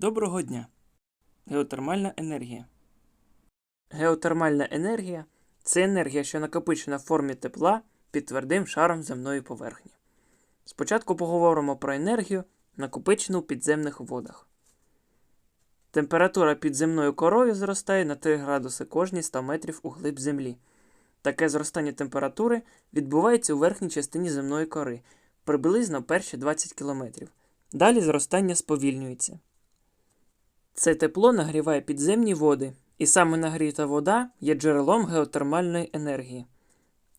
Доброго дня. Геотермальна енергія. Геотермальна енергія це енергія, що накопичена в формі тепла під твердим шаром земної поверхні. Спочатку поговоримо про енергію, накопичену в підземних водах. Температура під земною корою зростає на 3 градуси кожні 100 метрів у глиб землі. Таке зростання температури відбувається у верхній частині земної кори приблизно перші 20 км. Далі зростання сповільнюється. Це тепло нагріває підземні води, і саме нагріта вода є джерелом геотермальної енергії.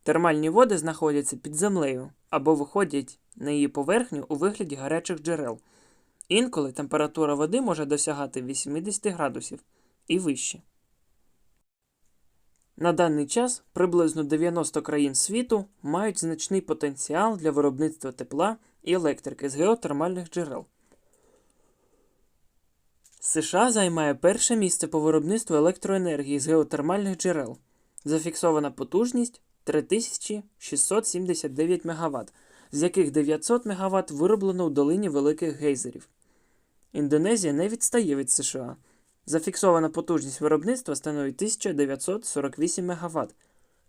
Термальні води знаходяться під землею або виходять на її поверхню у вигляді гарячих джерел. Інколи температура води може досягати 80 градусів і вище. На даний час приблизно 90 країн світу мають значний потенціал для виробництва тепла і електрики з геотермальних джерел. США займає перше місце по виробництву електроенергії з геотермальних джерел. Зафіксована потужність 3679 МВт, з яких 900 МВт вироблено у долині великих гейзерів. Індонезія не відстає від США. Зафіксована потужність виробництва становить 1948 МВт,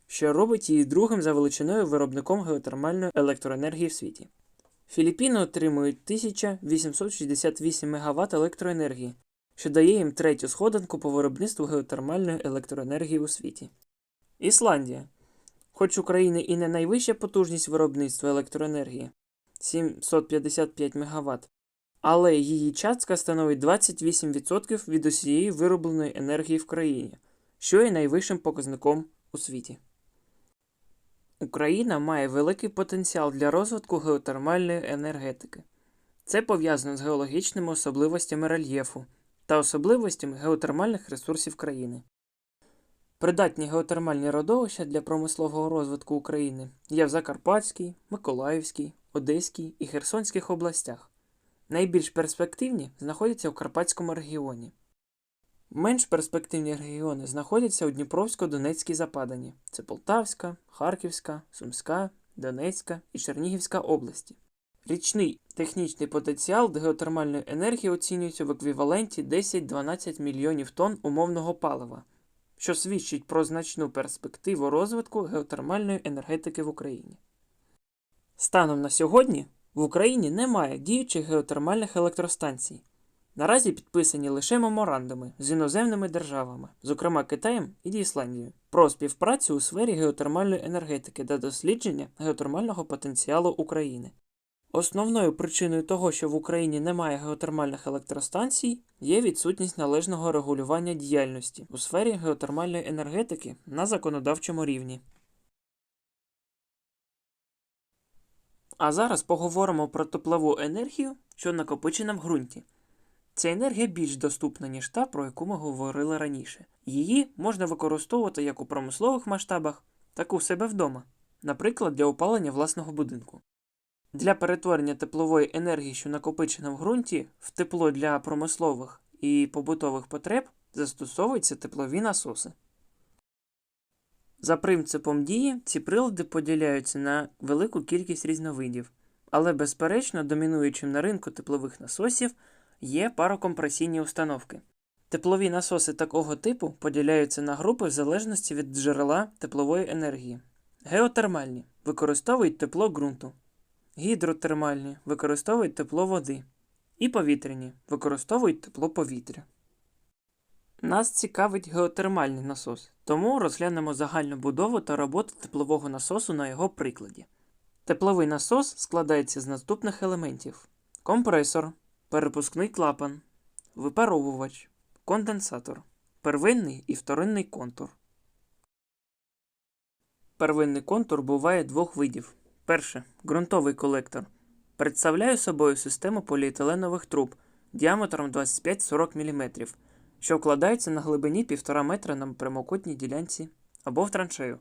що робить її другим за величиною виробником геотермальної електроенергії в світі. Філіппіни отримують 1868 МВт електроенергії, що дає їм третю сходинку по виробництву геотермальної електроенергії у світі. Ісландія. Хоч у країни і не найвища потужність виробництва електроенергії 755 МВт, але її частка становить 28% від усієї виробленої енергії в країні, що є найвищим показником у світі. Україна має великий потенціал для розвитку геотермальної енергетики. Це пов'язано з геологічними особливостями рельєфу та особливостями геотермальних ресурсів країни. Придатні геотермальні родовища для промислового розвитку України є в Закарпатській, Миколаївській, Одеській і Херсонських областях. Найбільш перспективні знаходяться у Карпатському регіоні. Менш перспективні регіони знаходяться у Дніпровсько-Донецькій западані це Полтавська, Харківська, Сумська, Донецька і Чернігівська області. Річний технічний потенціал геотермальної енергії оцінюється в еквіваленті 10-12 мільйонів тонн умовного палива, що свідчить про значну перспективу розвитку геотермальної енергетики в Україні. Станом на сьогодні в Україні немає діючих геотермальних електростанцій. Наразі підписані лише меморандуми з іноземними державами, зокрема Китаєм і Ісландією, про співпрацю у сфері геотермальної енергетики та дослідження геотермального потенціалу України. Основною причиною того, що в Україні немає геотермальних електростанцій, є відсутність належного регулювання діяльності у сфері геотермальної енергетики на законодавчому рівні. А зараз поговоримо про теплову енергію, що накопичена в ґрунті. Ця енергія більш доступна, ніж та, про яку ми говорили раніше. Її можна використовувати як у промислових масштабах, так і у себе вдома, наприклад, для опалення власного будинку. Для перетворення теплової енергії, що накопичена в ґрунті, в тепло для промислових і побутових потреб застосовуються теплові насоси. За принципом дії ці прилади поділяються на велику кількість різновидів, але, безперечно, домінуючим на ринку теплових насосів є парокомпресійні установки. Теплові насоси такого типу поділяються на групи в залежності від джерела теплової енергії. Геотермальні використовують тепло ґрунту, гідротермальні використовують тепло води, і повітряні використовують тепло повітря. Нас цікавить геотермальний насос, тому розглянемо загальну будову та роботу теплового насосу на його прикладі. Тепловий насос складається з наступних елементів: компресор, перепускний клапан, випаровувач, конденсатор, первинний і вторинний контур. Первинний контур буває двох видів. Перше ґрунтовий колектор. Представляє собою систему поліетиленових труб діаметром 25-40 мм, що вкладається на глибині 1,5 метра на прямокутній ділянці або в траншею.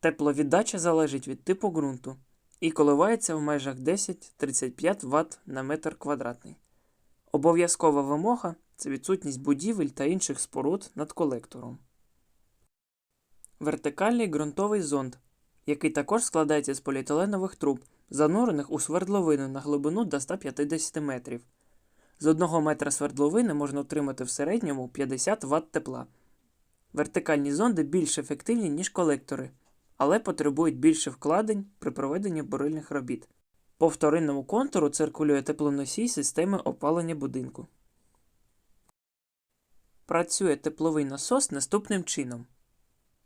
Тепловіддача залежить від типу ґрунту і коливається в межах 10-35 Вт на метр квадратний. Обов'язкова вимога це відсутність будівель та інших споруд над колектором. Вертикальний ґрунтовий зонд, який також складається з поліетиленових труб, занурених у свердловину на глибину до 150 метрів. З 1 метра свердловини можна отримати в середньому 50 Вт тепла. Вертикальні зонди більш ефективні, ніж колектори, але потребують більше вкладень при проведенні бурильних робіт. По вторинному контуру циркулює теплоносій системи опалення будинку. Працює тепловий насос наступним чином.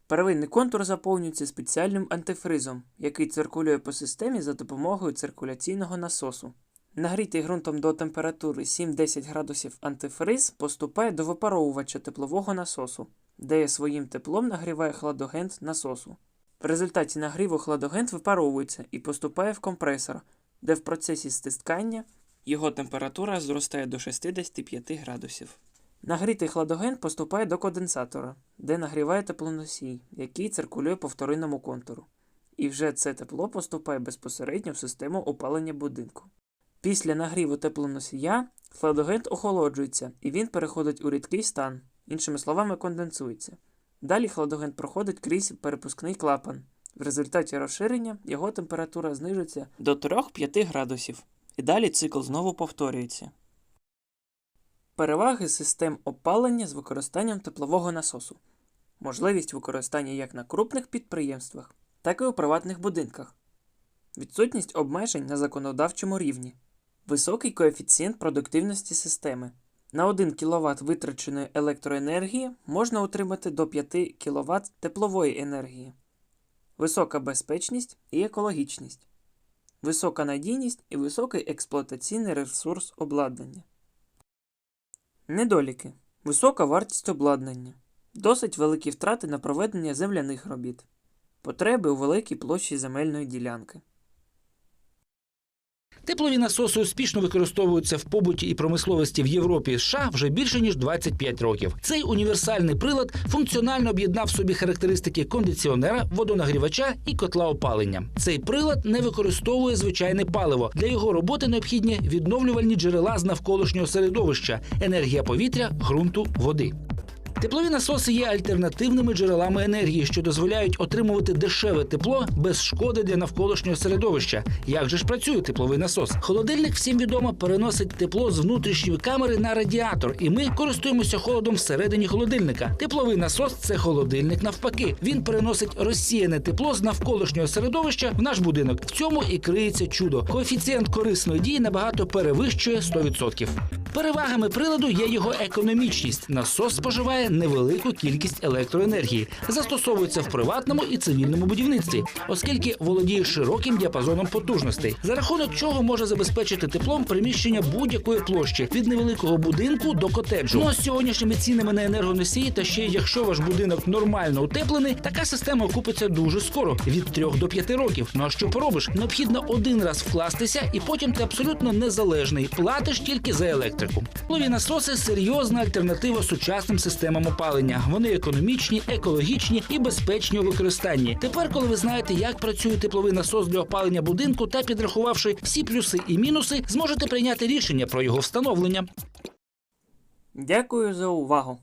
Первинний контур заповнюється спеціальним антифризом, який циркулює по системі за допомогою циркуляційного насосу. Нагрітий ґрунтом до температури 7-10 градусів антифриз поступає до випаровувача теплового насосу, де своїм теплом нагріває хладагент насосу. В результаті нагріву хладагент випаровується і поступає в компресор, де в процесі стискання його температура зростає до 65 градусів. Нагрітий хладоген поступає до конденсатора, де нагріває теплоносій, який циркулює по вторинному контуру. І вже це тепло поступає безпосередньо в систему опалення будинку. Після нагріву теплоносія хладогент охолоджується і він переходить у рідкий стан, іншими словами, конденсується. Далі хладогент проходить крізь перепускний клапан. В результаті розширення його температура знижується до 3-5 градусів, і далі цикл знову повторюється. Переваги систем опалення з використанням теплового насосу. Можливість використання як на крупних підприємствах, так і у приватних будинках. Відсутність обмежень на законодавчому рівні. Високий коефіцієнт продуктивності системи. На 1 кВт витраченої електроенергії можна отримати до 5 кВт теплової енергії. Висока безпечність і екологічність. Висока надійність і високий експлуатаційний ресурс обладнання. Недоліки. Висока вартість обладнання. Досить великі втрати на проведення земляних робіт. Потреби у великій площі земельної ділянки. Теплові насоси успішно використовуються в побуті і промисловості в Європі і США вже більше ніж 25 років. Цей універсальний прилад функціонально об'єднав в собі характеристики кондиціонера, водонагрівача і котла опалення. Цей прилад не використовує звичайне паливо. Для його роботи необхідні відновлювальні джерела з навколишнього середовища, енергія повітря, ґрунту, води. Теплові насоси є альтернативними джерелами енергії, що дозволяють отримувати дешеве тепло без шкоди для навколишнього середовища. Як же ж працює тепловий насос? Холодильник всім відомо переносить тепло з внутрішньої камери на радіатор, і ми користуємося холодом всередині холодильника. Тепловий насос це холодильник навпаки. Він переносить розсіяне тепло з навколишнього середовища в наш будинок. В цьому і криється чудо. Коефіцієнт корисної дії набагато перевищує 100%. Перевагами приладу є його економічність. Насос споживає невелику кількість електроенергії, застосовується в приватному і цивільному будівництві, оскільки володіє широким діапазоном потужностей, за рахунок чого може забезпечити теплом приміщення будь-якої площі від невеликого будинку до котеджу. Ну з сьогоднішніми цінами на енергоносії, та ще якщо ваш будинок нормально утеплений, така система окупиться дуже скоро від 3 до 5 років. Ну а що поробиш? Необхідно один раз вкластися, і потім ти абсолютно незалежний. Платиш тільки за електрику. Плові насоси серйозна альтернатива сучасним системам опалення. Вони економічні, екологічні і безпечні у використанні. Тепер, коли ви знаєте, як працює тепловий насос для опалення будинку та підрахувавши всі плюси і мінуси, зможете прийняти рішення про його встановлення. Дякую за увагу!